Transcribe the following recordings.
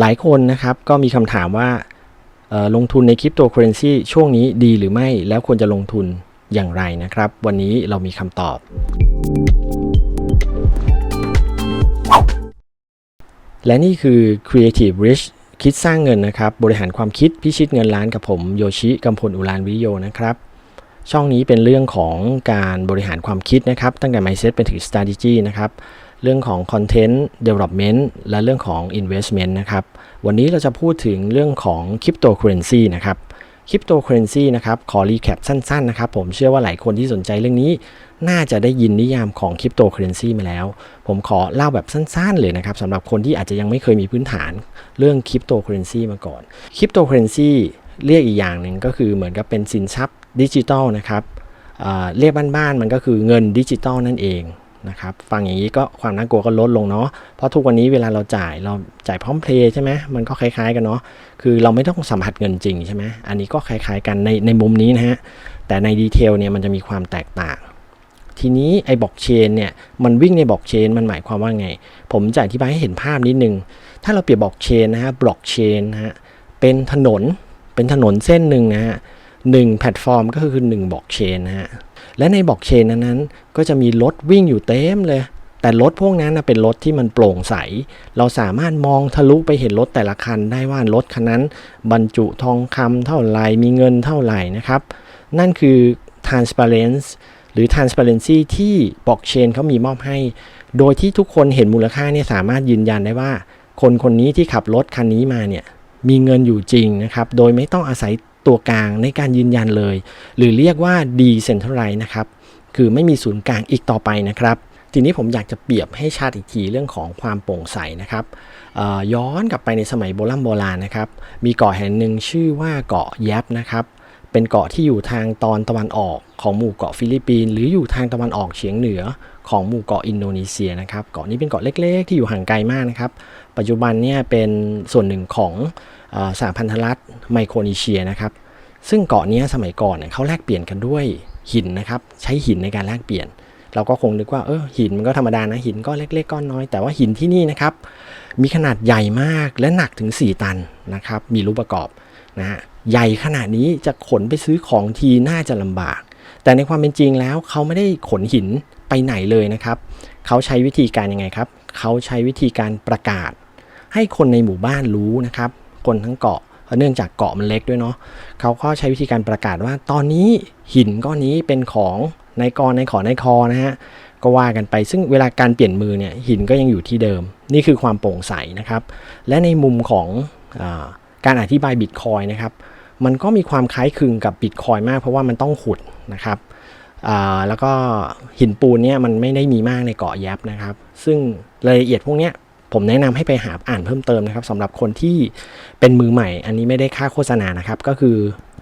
หลายคนนะครับก็มีคำถามว่าลงทุนในคริปโตเคอเรนซีช่วงนี้ดีหรือไม่แล้วควรจะลงทุนอย่างไรนะครับ วันนี้เรามีคำตอบ และนี่คือ Creative Rich คิดสร้างเงินนะครับ บริหารความคิดพิชิตเงินล้านกับผมโยชิกัมพลอุลานวิโยนะครับ ช่องนี้เป็นเรื่องของการบริหารความคิดนะครับ ตั้งแต่ mindset ไปถึง strategy นะครับ เรื่องของ content development และเรื่องของ investment นะครับ วันนี้เราจะพูดถึงเรื่องของ cryptocurrency นะครับ cryptocurrency นะครับ ขอรีแคปสั้นๆนะครับ ผมเชื่อว่าหลายคนที่สนใจเรื่องนี้ น่าจะได้ยินนิยามของ cryptocurrency มาแล้ว ผมขอเล่าแบบสั้นๆเลยนะครับสำหรับคนที่อาจจะยังไม่เคยมีพื้นฐานเรื่อง cryptocurrency มาก่อน cryptocurrency เรียกอีกอย่างหนึ่งก็คือเหมือนกับเป็นสินทรัพย์ดิจิทัลนะครับเรียกบ้านๆมันก็คือเงินดิจิทัลนั่นเอง นะครับฟังอย่างนี้ก็ความน่ากลัวก็ลดลงเนาะเพราะทุกวันนี้เวลาเราจ่ายเราจ่ายพร้อมเพลย์ใช่ไหมมันก็คล้ายๆกันเนาะคือเราไม่ต้องสัมผัสเงินจริงใช่ไหมอันนี้ก็คล้ายๆกันในในมุมนี้นะฮะแต่ในดีเทลเนี่ยมันจะมีความแตกต่าง ทีนี้ไอ้บล็อกเชนเนี่ยมันวิ่งในบล็อกเชนมันหมายความว่าไง ผมจะอธิบายให้เห็นภาพนิดนึง ถ้าเราเปรียบบล็อกเชนนะฮะบล็อกเชนนะฮะเป็นถนนเป็นถนนเส้นหนึ่งนะฮะหนึ่งแพลตฟอร์มก็คือหนึ่งบล็อกเชนนะฮะ และในบล็อกเชนนั้นๆ ก็จะมีรถวิ่งอยู่เต็มเลย แต่รถพวกนั้นเป็นรถที่มันโปร่งใส เราสามารถมองทะลุไปเห็นรถแต่ละคันได้ว่ารถคันนั้น บรรจุทองคำเท่าไหร่มีเงินเท่าไหร่นะครับ นั่นคือ transparency หรือ transparency ที่บล็อกเชนเขามีมอบให้ โดยที่ทุกคนเห็นมูลค่าเนี่ยสามารถยืนยันได้ว่า คนคนนี้ที่ขับรถคันนี้มาเนี่ยมีเงินอยู่จริงนะครับ โดยไม่ต้องอาศัย ตัวกลางในการยืนยันเลย หรือเรียกว่า decentralized นะครับ คือไม่มีศูนย์กลางอีกต่อไปนะครับ ทีนี้ผมอยากจะเปรียบให้ชัดอีกทีเรื่องของความโปร่งใสนะครับย้อนกลับไปในสมัยโบราณโบราณนะครับ มีเกาะแห่งหนึ่งชื่อว่าเกาะแยบนะครับเป็นเกาะที่อยู่ทางตอนตะวันออกของหมู่เกาะฟิลิปปินส์หรืออยู่ทางตะวันออกเฉียงเหนือของหมู่เกาะอินโดนีเซียนะครับเกาะนี้เป็นเกาะเล็ก ๆ ที่อยู่ห่างไกลมากนะครับ ปัจจุบันเนี่ยเป็นส่วนหนึ่งของ สหพันธรัฐไมโครนีเซียนะครับซึ่งเกาะนี้สมัยก่อนเนี่ยเขาแลกเปลี่ยนกันด้วยหินนะครับใช้หินในการแลกเปลี่ยน เราก็คงนึกว่าเออหินมันก็ธรรมดานะหินก็เล็กๆก้อนน้อย แต่ว่าหินที่นี่นะครับมีขนาดใหญ่มากและหนักถึง 4 ตันนะครับมีรูปประกอบนะฮะใหญ่ขนาดนี้จะขนไปซื้อของทีน่าจะลำบาก แต่ในความเป็นจริงแล้วเขาไม่ได้ขนหินไปไหนเลยนะครับเขาใช้วิธีการยังไงครับเขาใช้วิธีการประกาศ ให้คนในหมู่บ้านรู้นะครับ คนทั้งเกาะเนื่องจากเกาะมันเล็กด้วยเนาะเขาก็ใช้วิธีการประกาศว่าตอนนี้หินก้อนนี้เป็นของนายกรนายขอนายคอนะฮะก็ว่ากันไปซึ่งเวลาการเปลี่ยนมือเนี่ยหินก็ยังอยู่ที่เดิม นี่คือความโปร่งใสนะครับ และในมุมของอาการอธิบายบิตคอยนะครับมันก็มีความคล้ายคลึงกับบิตคอยมาก เพราะว่ามันต้องขุดนะครับแล้วก็หินปูนเนี่ยมันไม่ได้มีมากในเกาะแยบนะครับ ซึ่งรายละเอียดพวกเนี้ย ผมแนะนำให้ไปหาอ่านเพิ่มเติมนะครับสำหรับคนที่เป็นมือใหม่ อันนี้ไม่ได้ค่าโฆษณานะครับ ก็คือ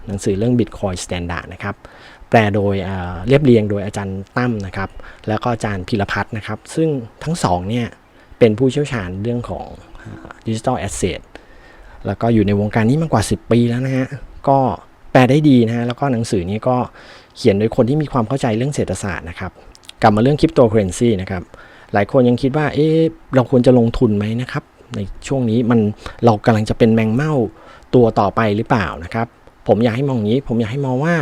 หนังสือเรื่อง Bitcoin Standard นะครับแปลโดยเรียบเรียงโดยอาจารย์ตั้มนะครับ แล้วก็อาจารย์พิรพัฒน์นะครับ ซึ่งทั้งสองเนี่ยเป็นผู้เชี่ยวชาญเรื่องของดิจิทัลแอสเซทแล้วก็อยู่ในวงการนี้มากกว่า 10 ปีแล้วนะฮะ ก็แปลได้ดีนะฮะ แล้วก็หนังสือนี้ก็เขียนโดยคนที่มีความเข้าใจเรื่องเศรษฐศาสตร์นะครับ กลับมาเรื่องคริปโตเคอเรนซีนะครับ หลายคนยังคิดว่า เอ๊ะเราควรจะลงทุนไหมนะครับ ในช่วงนี้มันเรากำลังจะเป็นแมงเม่าตัวต่อไปหรือเปล่านะครับ ผมอยากให้มองอย่างนี้ ผมอยากให้มองว่า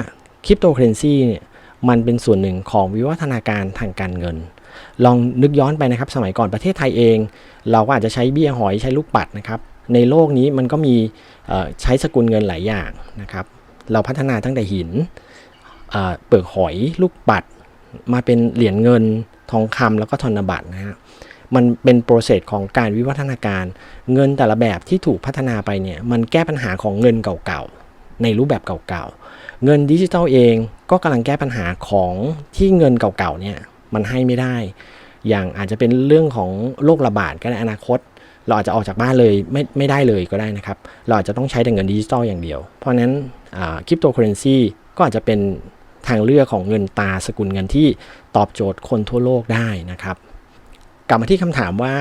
คริปโตเคอเรนซีเนี่ยมันเป็นส่วนหนึ่งของวิวัฒนาการทางการเงิน ลองนึกย้อนไปนะครับ สมัยก่อนประเทศไทยเอง เราก็อาจจะใช้เบี้ยหอยใช้ลูกปัดนะครับ ในโลกนี้มันก็มีใช้สกุลเงินหลายอย่างนะครับ เราพัฒนาตั้งแต่หินเปลือกหอยลูกปัดมาเป็นเหรียญเงิน ทองคำแล้วก็ธนบัตรนะฮะมันเป็นโปรเซสของการวิวัฒนาการ เงินแต่ละแบบที่ถูกพัฒนาไปเนี่ยมันแก้ปัญหาของเงินเก่าๆในรูปแบบเก่าๆ เงินดิจิทัลเองก็กำลังแก้ปัญหาของที่เงินเก่าๆเนี่ยมันให้ไม่ได้ อย่างอาจจะเป็นเรื่องของโรคระบาดก็ในอนาคต เราอาจจะออกจากบ้านเลยไม่ไม่ได้เลยก็ได้นะครับ เราอาจจะต้องใช้แต่เงินดิจิทัลอย่างเดียว เพราะนั้นคริปโตเคอเรนซีก็อาจจะเป็น ทางเลือกของเงินตาสกุลเงินที่ตอบโจทย์คนทั่วโลกได้นะครับ กลับมาที่คำถามว่า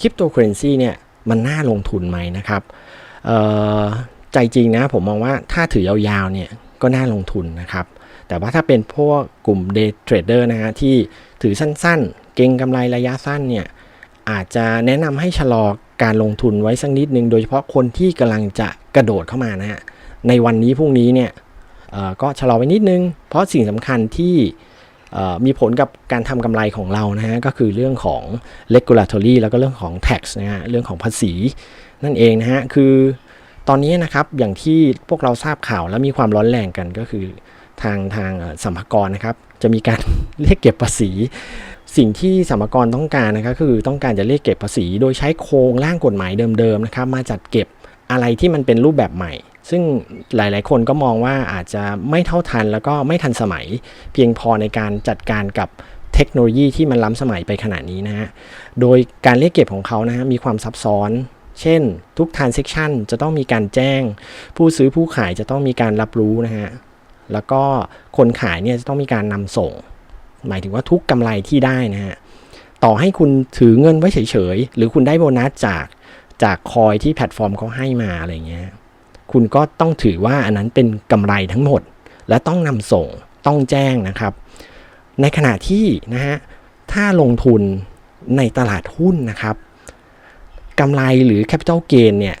คริปโตเคอเรนซีเนี่ยมันน่าลงทุนไหมนะครับใจจริงนะผมมองว่าถ้าถือยาวๆเนี่ยก็น่าลงทุนนะครับ แต่ว่าถ้าเป็นพวกกลุ่ม day trader นะฮะที่ถือสั้นๆ เก็งกำไรระยะสั้นเนี่ยอาจจะแนะนำให้ชะลอการลงทุนไว้สักนิดนึง โดยเฉพาะคนที่กำลังจะกระโดดเข้ามานะฮะในวันนี้พรุ่งนี้เนี่ย ก็ชะลอไว้นิดนึง เพราะสิ่งสำคัญที่มีผลกับการทำกำไรของเรานะฮะก็คือเรื่องของ regulatory แล้วก็เรื่องของ tax นะฮะเรื่องของภาษีนั่นเองนะฮะคือตอนนี้นะครับอย่างที่พวกเราทราบข่าวและมีความร้อนแรงกันก็คือทางทางสัมภากรนะครับ จะมีการเรียกเก็บภาษี สิ่งที่สัมภากรต้องการนะครับคือต้องการจะเรียกเก็บภาษี โดยใช้โครงร่างกฎหมายเดิมๆนะครับมาจัดเก็บอะไรที่มันเป็นรูปแบบใหม่ ซึ่งหลายๆ คนก็มองว่าอาจจะไม่เท่าทันแล้วก็ไม่ทันสมัย เพียงพอในการจัดการกับเทคโนโลยีที่มันล้ำสมัยไปขนาดนี้นะฮะ โดยการเรียกเก็บของเขานะฮะมีความซับซ้อน เช่น ทุก transaction จะต้องมีการแจ้ง ผู้ซื้อผู้ขายจะต้องมีการรับรู้นะฮะ แล้วก็คนขายเนี่ยจะต้องมีการนำส่ง หมายถึงว่าทุกกำไรที่ได้นะฮะ ต่อให้คุณถือเงินไว้เฉยๆ หรือคุณได้โบนัสจากจากคอยที่แพลตฟอร์มเขาให้มาอะไรเงี้ย คุณก็ต้องถือว่าอันนั้นเป็นกำไรทั้งหมด และต้องนำส่งต้องแจ้งนะครับ ในขณะที่นะฮะถ้าลงทุนในตลาดหุ้นนะครับกำไรหรือ Capital Gain เนี่ย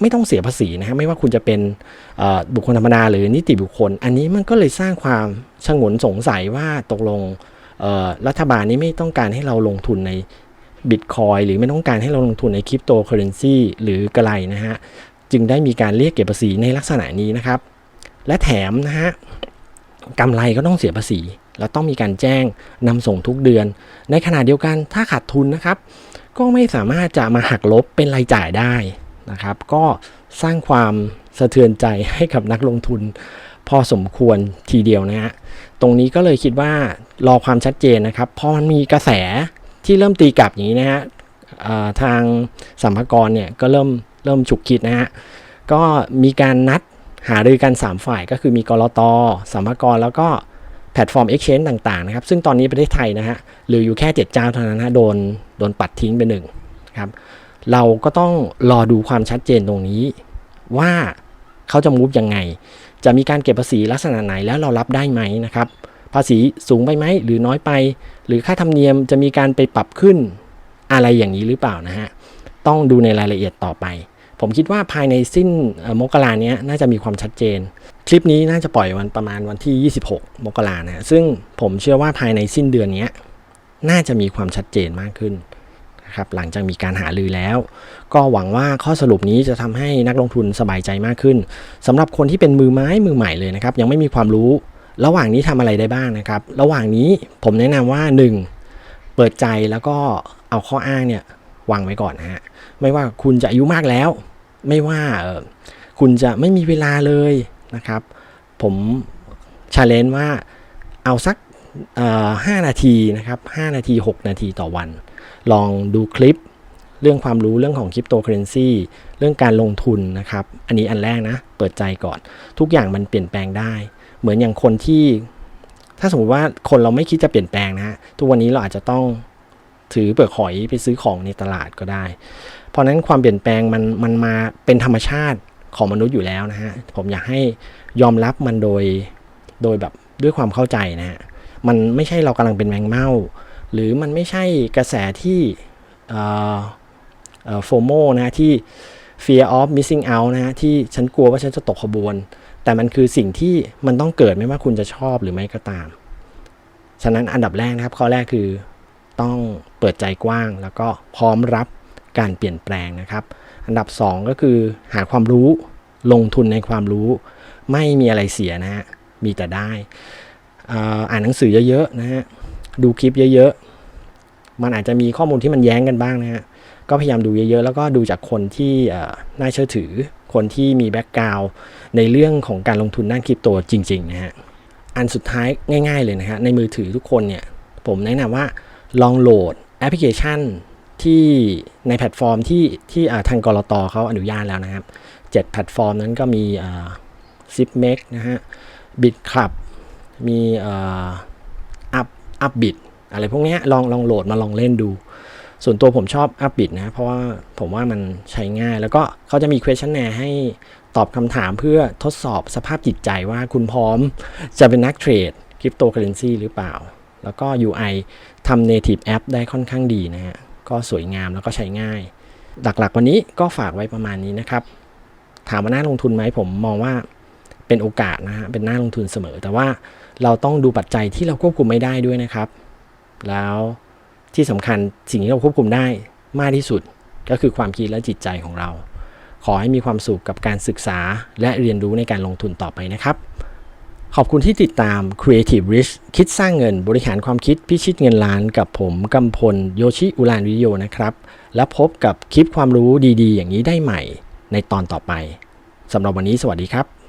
ไม่ต้องเสียภาษีนะฮะไม่ว่าคุณจะเป็นบุคคลธรรมดาหรือนิติบุคคล อันนี้มันก็เลยสร้างความชงนสงสัยว่าตกลงรัฐบาลนี้ไม่ต้องการให้เราลงทุนในบิตคอยหรือไม่ต้องการให้เราลงทุนในคริปโตเคอเรนซีหรือกระไรนะฮะ จึงได้มีการเรียกเก็บภาษีในลักษณะนี้นะครับ และแถมนะฮะกำไรก็ต้องเสียภาษีแล้วต้องมีการแจ้งนำส่งทุกเดือน ในขณะเดียวกันถ้าขาดทุนนะครับ ก็ไม่สามารถจะมาหักลบเป็นรายจ่ายได้นะครับ ก็สร้างความสะเทือนใจให้กับนักลงทุน พอสมควรทีเดียวนะฮะตรงนี้ก็เลยคิดว่ารอความชัดเจนนะครับพอมันมีกระแสที่เริ่มตีกลับอย่างนี้นะฮะทางสัมภากรเนี่ยก็เริ่ม เริ่มฉุกคิดนะฮะก็มีการนัดหารือกัน 3 ฝ่ายก็คือมีกรตสัมภากรแล้วก็แพลตฟอร์ม Exchange ต่างๆนะครับซึ่งตอนนี้ประเทศไทยนะฮะเหลืออยู่แค่ 7 เจ้าเท่านั้นนะโดนโดนปัดทิ้งไปหนึ่งครับเราก็ต้องรอดูความชัดเจนตรงนี้ ว่าเขาจะมูฟยังไง จะมีการเก็บภาษีลักษณะไหนแล้วเรารับได้ไหมนะครับ ภาษีสูงไปไหมหรือน้อยไป หรือค่าธรรมเนียมจะมีการไปปรับขึ้นอะไรอย่างนี้หรือเปล่านะฮะต้องดูในรายละเอียดต่อไป ผมคิดว่าภายในสิ้นมกราเนี้ยน่าจะมีความชัดเจน คลิปนี้น่าจะปล่อยวันประมาณวันที่ 26 มกรานะซึ่งผมเชื่อว่าภายในสิ้นเดือนเนี้ยน่าจะมีความชัดเจนมากขึ้นนะครับหลังจากมีการหารือแล้ว ก็หวังว่าข้อสรุปนี้จะทำให้นักลงทุนสบายใจมากขึ้นสำหรับคนที่เป็นมือไม้มือใหม่เลยนะครับยังไม่มีความรู้ ระหว่างนี้ทำอะไรได้บ้างนะครับ ระหว่างนี้ผมแนะนำว่า 1. เปิดใจแล้วก็เอาข้ออ้างเนี่ยวางไว้ก่อนนะฮะไม่ว่าคุณจะอายุมากแล้ว ไม่ว่าคุณจะไม่มีเวลาเลยนะครับ ผมชาเลนจ์ว่าเอาสักเอ่อ5นาทีนะครับ5นาที 6 นาทีต่อวัน ลองดูคลิปเรื่องความรู้เรื่องของคริปโตเคอเรนซีเรื่องการลงทุนนะครับ อันนี้อันแรกนะ เปิดใจก่อน ทุกอย่างมันเปลี่ยนแปลงได้ เหมือนอย่างคนที่ ถ้าสมมติว่าคนเราไม่คิดจะเปลี่ยนแปลงนะฮะทุกวันนี้เราอาจจะต้องถือเปลือกหอยไปซื้อของในตลาดก็ได้ เพราะนั้นความเปลี่ยนแปลงมันมันมาเป็นธรรมชาติของมนุษย์อยู่แล้วนะฮะผมอยากให้ยอมรับมันโดยโดยแบบด้วยความเข้าใจนะฮะมันไม่ใช่เรากำลังเป็นแมงเม่าหรือมันไม่ใช่กระแสที่เอ่อเอ่อโฟโมนะที่ fear of missing out นะฮะที่ฉันกลัวว่าฉันจะตกขบวน แต่มันคือสิ่งที่มันต้องเกิดไม่ว่าคุณจะชอบหรือไม่ก็ตาม ฉะนั้นอันดับแรกนะครับ ข้อแรกคือต้องเปิดใจกว้างแล้วก็พร้อมรับ การเปลี่ยนแปลงนะครับ อันดับ 2 ก็คือหาความรู้ลงทุนในความรู้ ไม่มีอะไรเสียนะฮะมีแต่ได้อ่าอ่านหนังสือเยอะๆนะฮะดูคลิปเยอะๆ มันอาจจะมีข้อมูลที่มันแย้งกันบ้างนะฮะก็พยายามดูเยอะๆ แล้วก็ดูจากคนที่น่าเชื่อถือ คนที่มีแบ็กกราวด์ในเรื่องของการลงทุนด้านคริปโตจริงๆนะฮะอันสุดท้ายง่ายๆเลยนะฮะในมือถือทุกคนเนี่ยผมแนะนำว่าลองโหลดแอปพลิเคชัน ที่ในแพลตฟอร์มที่ที่ทางกรตเขาอนุญาตแล้วนะครับเจ็ดแพลตฟอร์มนั้นก็มีอ่า Zipmek นะฮะ BitClub มีอ่า Up Upbit อะไรพวกนี้ลองลองโหลดมาลองเล่นดู ส่วนตัวผมชอบ Upbit นะ เพราะว่าผมว่ามันใช้ง่าย แล้วก็เขาจะมี questionnaire ให้ตอบคำถามเพื่อทดสอบสภาพจิตใจว่าคุณพร้อมจะเป็นนักเทรดคริปโตเคอเรนซีหรือเปล่า แล้วก็ UI ทำ native app ได้ค่อนข้างดีนะฮะ ก็สวยงามแล้วก็ใช้ง่าย หลักๆ วันนี้ก็ฝากไว้ประมาณนี้นะครับ ถามว่าน่าลงทุนไหมผมมองว่าเป็นโอกาสนะฮะเป็นน่าลงทุนเสมอ แต่ว่าเราต้องดูปัจจัยที่เราควบคุมไม่ได้ด้วยนะครับ แล้วที่สำคัญสิ่งที่เราควบคุมได้มากที่สุดก็คือความคิดและจิตใจของเรา ขอให้มีความสุขกับการศึกษาและเรียนรู้ในการลงทุนต่อไปนะครับ ขอบคุณที่ติดตาม Creative Rich คิดสร้างเงินบริหารความคิดพิชิตเงินล้านกับผมกำพลโยชิอุรานวิโยนะครับ และพบกับคลิปความรู้ดีๆ อย่างนี้ได้ใหม่ในตอนต่อไปสำหรับวันนี้สวัสดีครับ